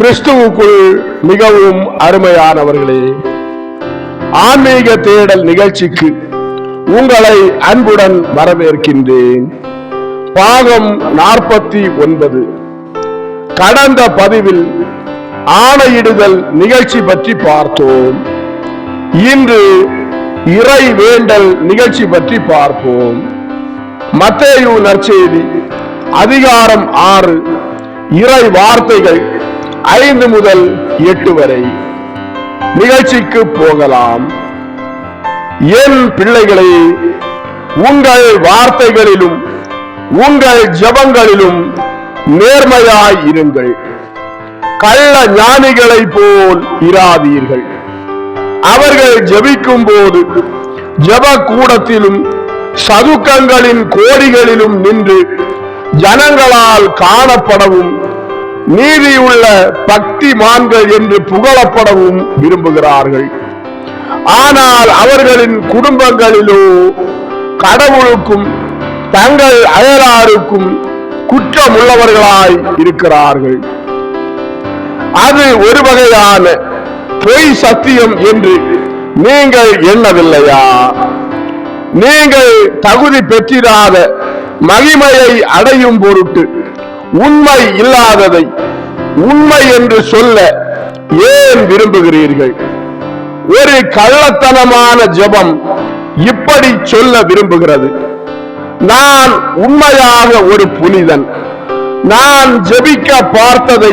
கிறிஸ்துவுக்குள் மிகவும் அருமையானவர்களே ஆன்மீக தேடல் நிகழ்ச்சிக்கு உங்களை அன்புடன் வரவேற்கின்றேன். பாகம் நாற்பத்தி ஒன்பது. கடந்த பதிவில் ஆணையிடுதல் நிகழ்ச்சி பற்றி பார்த்தோம். இன்று இறை வேண்டல் நிகழ்ச்சி பற்றி பார்ப்போம். மத்தேயு நற்செய்தி அதிகாரம் ஆறு இறை வார்த்தைகள். ஐந்து முதல் எட்டு வரை நிகழ்ச்சிக்கு போகலாம். என் பிள்ளைகளை உங்கள் வார்த்தைகளிலும் உங்கள் ஜெபங்களிலும் நேர்மையாய் இருங்கள். கள்ள ஞானிகளைப் போல் இராதீர்கள். அவர்கள் ஜபிக்கும் போது ஜெப கூடத்திலும் சதுக்கங்களின் கோடிகளிலும் நின்று ஜனங்களால் காணப்படவும் நீதியுள்ள பக்தி மான்கள் என்று புகழப்படவும் விரும்புகிறார்கள். ஆனால் அவர்களின் குடும்பங்களிலோ கடவுளுக்கும் தங்கள் அயலாருக்கும் குற்றமுள்ளவர்களாய் இருக்கிறார்கள். அது ஒரு வகையான பொய் சத்தியம் என்று நீங்கள் எண்ணவில்லையா? நீங்கள் தகுதி பெற்றிராத மகிமையை அடையும் பொருட்டு உண்மை இல்லாததை உண்மை என்று சொல்ல ஏன் விரும்புகிறீர்கள்? ஒரு கள்ளத்தனமான ஜெபம் இப்படி சொல்ல விரும்புகிறது. நான் உண்மையாக ஒரு புனிதன். நான் ஜெபிக்க பார்த்ததை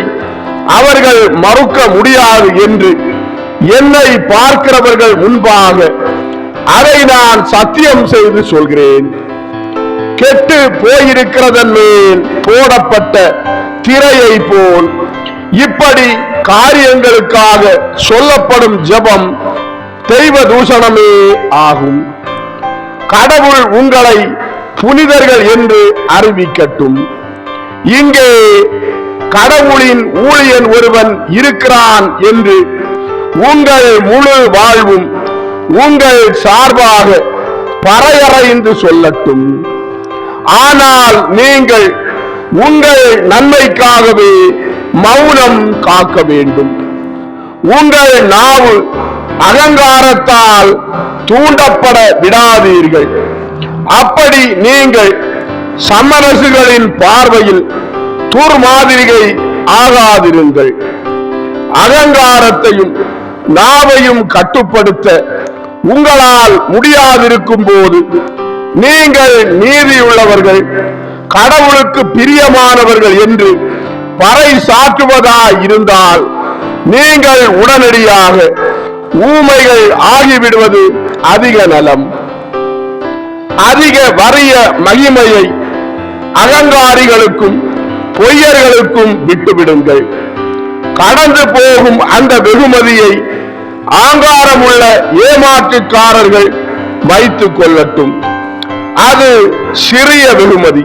அவர்கள் மறுக்க முடியாது என்று என்னை பார்க்கிறவர்கள் முன்பாக அதை நான் சத்தியம் செய்து சொல்கிறேன். கெட்டு போயிருக்கிறதன் மேல் போடப்பட்ட திரையை போல் இப்படி காரியங்களுக்காக சொல்லப்படும் ஜெபம் தெய்வ தூஷணமே ஆகும். கடவுள் உங்களை புனிதர்கள் என்று அறிவிக்கட்டும். இங்கே கடவுளின் ஊழியன் ஒருவன் இருக்கிறான் என்று உங்கள் முழு வாழ்வும் உங்கள் சார்பாக பறையறைந்து சொல்லட்டும். ஆனால் நீங்கள் உங்கள் நன்மைக்காகவே மௌனம் காக்க வேண்டும். உங்கள் நாவு அகங்காரத்தால் தூண்டப்பட விடாதீர்கள். அப்படி நீங்கள் சமரசுகளின் பார்வையில் துர்மாதிரிகை ஆகாதிருங்கள். அகங்காரத்தையும் நாவையும் கட்டுப்படுத்த உங்களால் முடியாதிருக்கும் போது நீங்கள் நீதியுள்ளவர்கள் கடவுளுக்கு பிரியமானவர்கள் என்று பறை சாற்றுவதாய் இருந்தால் நீங்கள் உடனடியாக ஊமைகள் ஆகிவிடுவது அதிக நலம். அதிக வறிய மகிமையை அகங்காரிகளுக்கும் பொய்யர்களுக்கும் விட்டுவிடுங்கள். கடந்து போகும் அந்த வெகுமதியை ஆங்காரமுள்ள ஏமாற்றுக்காரர்கள் வைத்துக் கொள்ளட்டும். அது சிறிய வெகுமதி.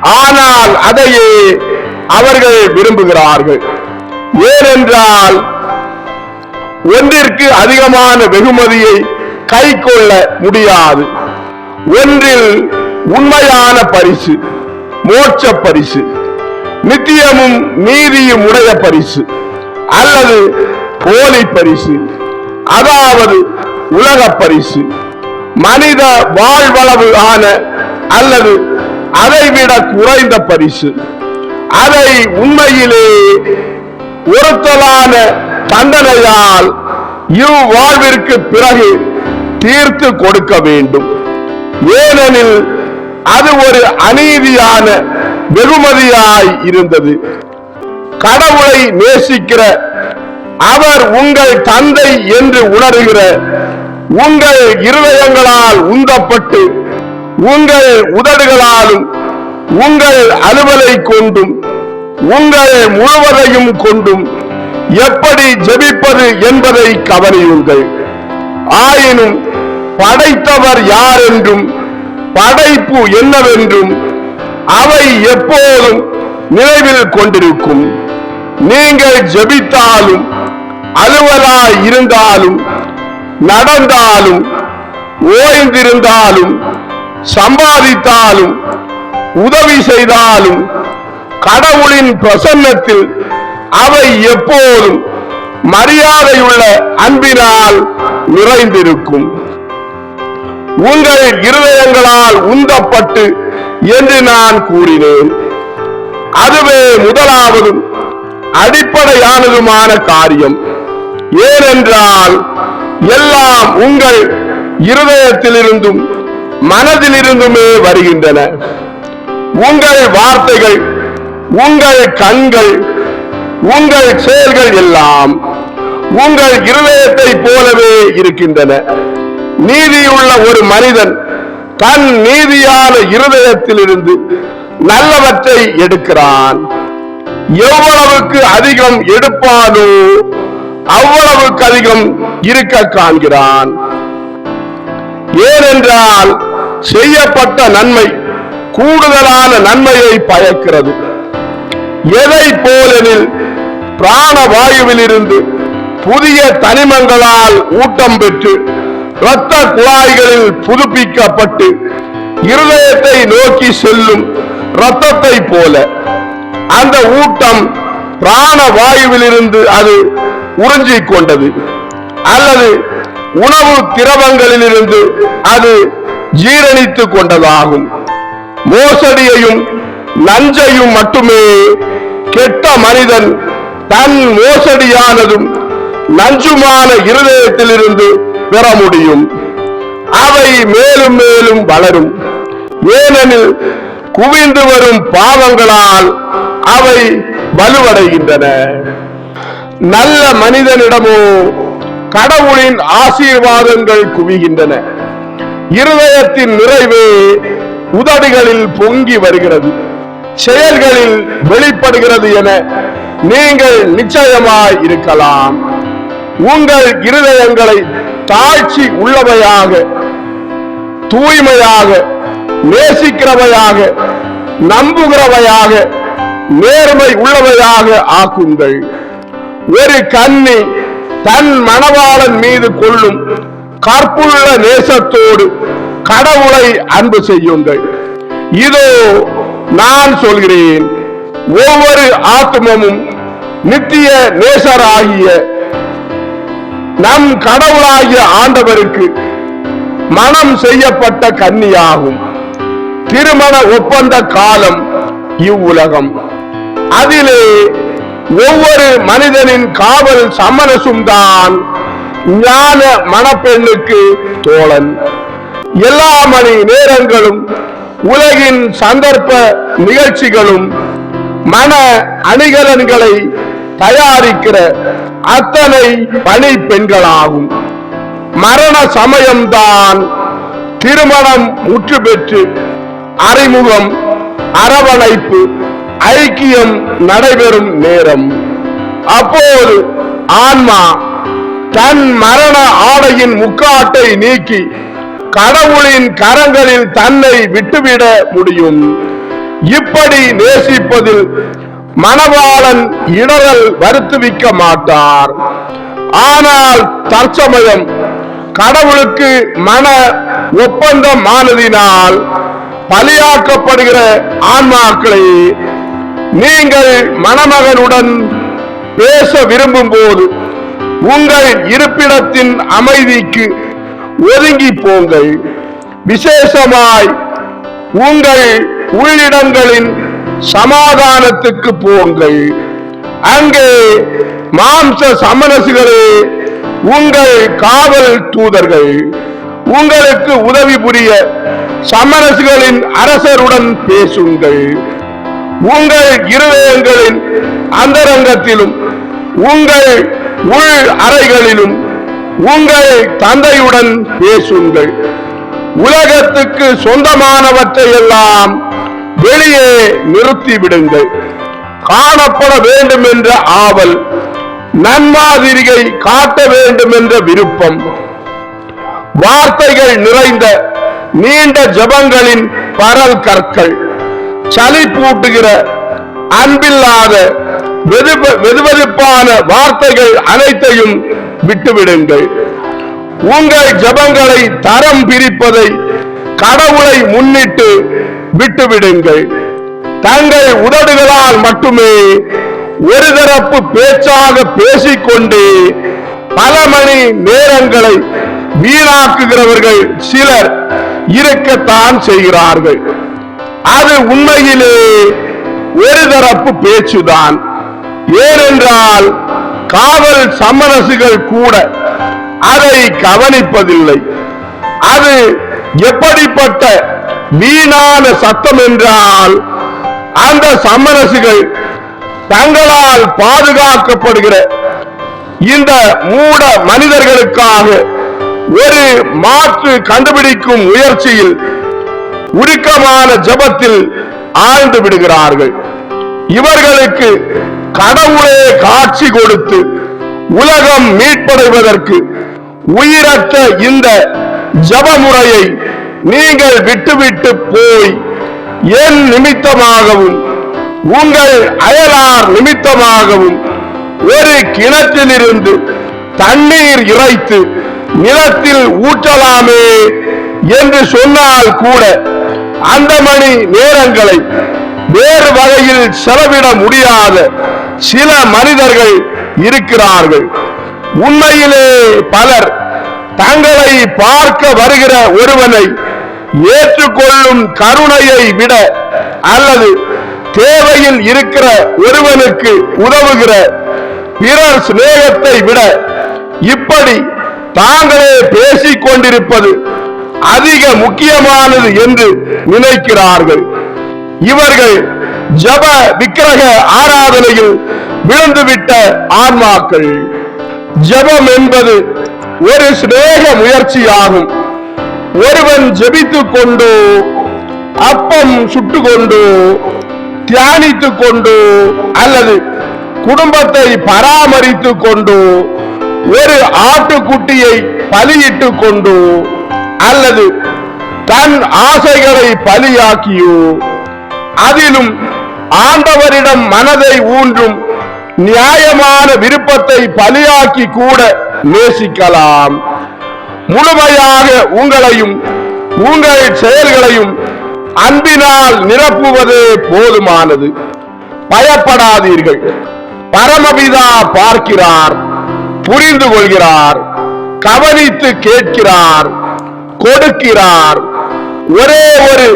ஆனால் அதையே அவர்கள் விரும்புகிறார்கள். ஏனென்றால் ஒன்றிற்கு அதிகமான வெகுமதியை கை கொள்ள முடியாது. ஒன்றில் உண்மையான பரிசு மோட்ச பரிசு நித்தியமும் நீதியும் உடைய பரிசு அல்லது போலி பரிசு அதாவது உலக பரிசு. மனித வாழ்வளவு ஆன அல்லது அதைவிட குறைந்த பரிசு. அதை உண்மையிலே ஒருத்தலான தண்டனையால் இவ் வாழ்விற்கு பிறகு தீர்த்து கொடுக்க வேண்டும். ஏனெனில் அது ஒரு அநீதியான வெகுமதியாய் இருந்தது. கடவுளை நேசிக்கிற அவர் உங்கள் தந்தை என்று உணர்கிற உங்கள் இருதயங்களால் உந்தப்பட்டு உங்கள் உதடுகளாலும் உங்கள் அலுவலை கொண்டும் உங்கள் முழுவதையும் கொண்டும் எப்படி ஜெபிப்பது என்பதை கவனியுங்கள். ஆயினும் படைத்தவர் யார் என்றும் படைப்பு என்னவென்றும் அவை எப்போதும் நினைவில் கொண்டிருக்கும். நீங்கள் ஜெபித்தாலும் அலுவலாய் இருந்தாலும் நடந்தாலும் ஓய்ந்திருந்தாலும் சம்பாதித்தாலும் உதவி செய்தாலும் கடவுளின் பிரசன்னத்தில் அவை எப்போதும் மரியாதையுள்ள அன்பினால் நிறைந்திருக்கும். உங்கள் இருதயங்களால் உந்தப்பட்டு என்று நான் கூறினேன். அதுவே முதலாவதும் அடிப்படையானதுமான காரியம். ஏனென்றால் எல்லாம் உங்கள் இருதயத்திலிருந்தும் மனதிலிருந்துமே வருகின்றன. உங்கள் வார்த்தைகள் உங்கள் கண்கள் உங்கள் செயல்கள் எல்லாம் உங்கள் இருதயத்தை போலவே இருக்கின்றன. நீதியுள்ள ஒரு மனிதன் தன் நீதியான இருதயத்திலிருந்து நல்லவற்றை எடுக்கிறான். எவ்வளவுக்கு அதிகம் எடுப்பானோ அவ்வளவுக்கு அதிகம் இருக்க காண்கிறான். ஏனென்றால் செய்யப்பட்ட நன்மை கூடுதலான நன்மையை பயக்கிறது. எதை போலெனில் பிராணவாயுவிலிருந்து புதிய தனிமங்களால் ஊட்டம் பெற்று இரத்த குழாய்களில் புதுப்பிக்கப்பட்டு இருதயத்தை நோக்கி செல்லும் இரத்தத்தை போல அந்த ஊட்டம் பிராணவாயுவிலிருந்து அது உறிஞ்சிக் கொண்டது. அல்லது உணவு திரவங்களிலிருந்து அது ஜீரணித்துக் கொண்டதாகும். மோசடியையும் நஞ்சையும் மட்டுமே கெட்ட மனிதன் தன் மோசடியானதும் நஞ்சுமான இருதயத்திலிருந்து பெற முடியும். அவை மேலும் மேலும் வளரும். ஏனெனில் குவிந்து வரும் பாவங்களால் அவை வலுவடைகின்றன. நல்ல மனிதனிடமோ கடவுளின் ஆசீர்வாதங்கள் குவிகின்றன. இருதயத்தின் நிறைவே உதடுகளில் பொங்கி வருகிறது. செயல்களில் வெளிப்படுகிறது என நீங்கள் நிச்சயமாய் இருக்கலாம். உங்கள் இருதயங்களை தாழ்ச்சி உள்ளவையாக தூய்மையாக நேசிக்கிறவையாக நம்புகிறவையாக நேர்மை உள்ளவையாக ஆக்குங்கள். ஒரு கன்னி தன் மணவாளன் மீது கொள்ளும் கற்புள்ள நேசத்தோடு கடவுளை அன்பு செய்யுங்கள். இதோ நான் சொல்கிறேன் ஒவ்வொரு ஆத்மமும் நித்திய நேசராகிய நம் கடவுளாகிய ஆண்டவருக்கு மனம் செய்யப்பட்ட கன்னியாகும். திருமண ஒப்பந்த காலம் இவ்வுலகம். அதிலே ஒவ்வொரு மனிதனின் காவல் சமரசும் தான் ஞான மணப்பெண்ணுக்கு தோழன். எல்லா மணி நேரங்களும் உலகின் சந்தர்ப்ப நிகழ்ச்சிகளும் மன அணிகலன்களை தயாரிக்கிற அத்தனை பணி பெண்களாகும். மரண சமயம்தான் திருமணம் முற்று பெற்று அறிமுகம் அரவணைப்பு ஐக்கியம் நடைபெறும் நேரம். அப்போது ஆன்மா தன் மரண ஆடையின் முக்காட்டை நீக்கி கடவுளின் கரங்களில் தன்னை விட்டுவிட முடியும். இப்படி நேசிப்பதில் மணவாளன் இடரல் வருத்துவிக்க மாட்டார். ஆனால் தற்சமயம் கடவுளுக்கு மன ஒப்பந்தமானதினால் பலியாக்கப்படுகிற ஆன்மாக்களை நீங்கள் மணமகனுடன் பேச விரும்பும் போது உங்கள் இருப்பிடத்தின் அமைதிக்கு ஒதுங்கி போங்கள். விசேஷமாய் உங்கள் உள்ளிடங்களின் சமாதானத்துக்கு போங்கள். அங்கே மாம்ச சமரசுகளே உங்கள் காவல் தூதர்கள் உங்களுக்கு உதவி புரிய சமரசுகளின் அரசருடன் பேசுங்கள். உங்கள் இருதயங்களின் அந்தரங்கத்திலும் உங்கள் உள் அறைகளிலும் உங்கள் தந்தையுடன் பேசுங்கள். உலகத்துக்கு சொந்தமானவற்றை எல்லாம் வெளியே நிறுத்தி விடுங்கள். காணப்பட வேண்டும் என்ற ஆவல் நன்மாதிரியை காட்ட வேண்டும் என்ற விருப்பம். வார்த்தைகள் நிறைந்த நீண்ட ஜபங்களின் பரல் கற்கள். சலிப்பூட்டுகிற அன்பில்லாத வெதுவெதுப்பான வார்த்தைகள் அனைத்தையும் விட்டுவிடுங்கள். உங்கள் ஜபங்களை தரம் பிரிப்பதை கடவுளை முன்னிட்டு விட்டுவிடுங்கள். தங்கள் உதடுகளால் மட்டுமே ஒரு தரப்பு பேச்சாக பேசிக்கொண்டு பல மணி நேரங்களை வீணாக்குகிறவர்கள் சிலர் இருக்கத்தான் செய்கிறார்கள். அது உண்மையிலே ஒரு தரப்பு பேச்சுதான். ஏனென்றால் காவல் சமரசுகள் கூட அதை கவனிப்பதில்லை. அது எப்படிப்பட்ட வீணான சத்தம் என்றால் அந்த சமரசுகள் தங்களால் பாதுகாக்கப்படுகிற இந்த மூட மனிதர்களுக்காக ஒரு மாற்று கண்டுபிடிக்கும் முயற்சியில் உருக்கமான ஜெபத்தில் ஆழ்ந்து விடுகிறார்கள். இவர்களுக்கு கடவுளே காட்சி கொடுத்து உலகம் மீட்படைவதற்கு உயிரற்ற இந்த ஜப முறையை நீங்கள் விட்டுவிட்டு போய் என் நிமித்தமாகவும் உங்கள் அயலார் நிமித்தமாகவும் ஒரு கிணற்றிலிருந்து தண்ணீர் இறைத்து நிலத்தில் ஊற்றலாமே என்று சொன்னால் கூட அந்த மணி நேரங்களை வேறு வகையில் செலவிட முடியாத சில மனிதர்கள் இருக்கிறார்கள். உண்மையிலே பலர் தங்களை பார்க்க வருகிற ஒருவனை ஏற்றுக்கொள்ளும் கருணையை விட அல்லது தேவையில் இருக்கிற ஒருவனுக்கு உதவுகிற பிறர் சிநேகத்தை விட இப்படி தாங்களே பேசிக் கொண்டிருப்பது அதிக முக்கியமானது என்று நினைக்கிறார்கள். இவர்கள் ஜப விக்கிரக ஆராதனையில் விழுந்துவிட்ட ஆன்மாக்கள். ஜெபம் என்பது ஒரு சிநேக முயற்சியாகும். ஒருவன் ஜெபித்துக் கொண்டோ அப்பம் சுட்டு கொண்டோ தியானித்துக் கொண்டோ அல்லது குடும்பத்தை பராமரித்துக் கொண்டோ ஒரு ஆட்டுக்குட்டியை பலியிட்டுக் கொண்டோ அல்லது தன் ஆசைகளை பலியாக்கியோ அதிலும் ஆண்டவரிடம் மனதை ஊன்றும் நியாயமான விருப்பத்தை பலியாக்கி கூட நேசிக்கலாம். முழுமையாக உங்களையும் உங்கள் செயல்களையும் அன்பினால் நிரப்புவதே போதுமானது. பயப்படாதீர்கள். பரமபிதா பார்க்கிறார் புரிந்து கொள்கிறார் கவனித்து கேட்கிறார். கொடுக்கிறார். ஒரே ஒரு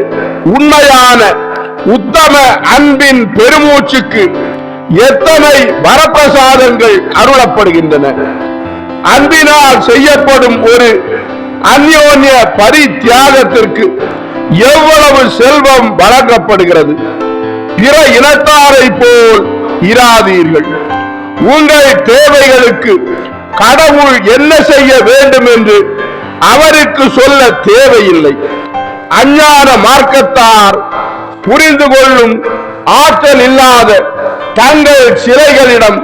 உண்மையான உத்தம அன்பின் பெருமூச்சுக்கு எத்தனை வரப்பிரசாதங்கள் அருளப்படுகின்றன. அன்பினால் செய்யப்படும் ஒரு அந்யோன்ய பரித்தியாகத்திற்கு எவ்வளவு செல்வம் வழங்கப்படுகிறது. பிற இனத்தாரை போல் இராதீர்கள். உங்கள் தேவைகளுக்கு கடவுள் என்ன செய்ய வேண்டும் என்று அவருக்கு சொல்ல தேவையில்லை. அஞ்ஞான மார்க்கத்தார் புரிந்து கொள்ளும் ஆற்றல் இல்லாத தங்கள் சிலைகளிடம்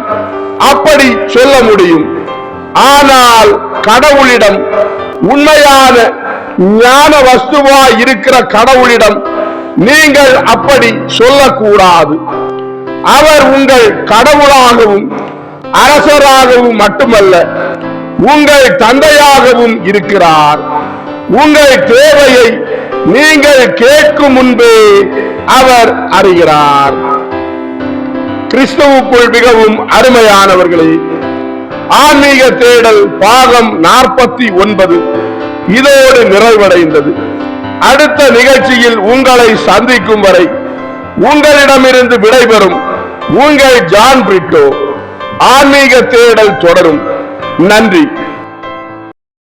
அப்படி சொல்ல முடியும். ஆனால் கடவுளிடம் உண்மையான ஞான வஸ்துவாய் இருக்கிற கடவுளிடம் நீங்கள் அப்படி சொல்லக்கூடாது. அவர் உங்கள் கடவுளாகவும் அரசராகவும் மட்டுமல்ல உங்கள் தந்தையாகவும் இருக்கிறார். உங்கள் தேவையை நீங்கள் கேட்கும் முன்பே அவர் அறிகிறார். கிறிஸ்துவுக்குள் மிகவும் அருமையானவர்களே ஆன்மீக தேடல் பாகம் நாற்பத்தி ஒன்பது இதோடு நிறைவடைந்தது. அடுத்த நிகழ்ச்சியில் உங்களை சந்திக்கும் வரை உங்களிடமிருந்து விடைபெறும் உங்கள் ஜான் பிரிட்டோ. ஆன்மீக தேடல் தொடரும். நன்றி.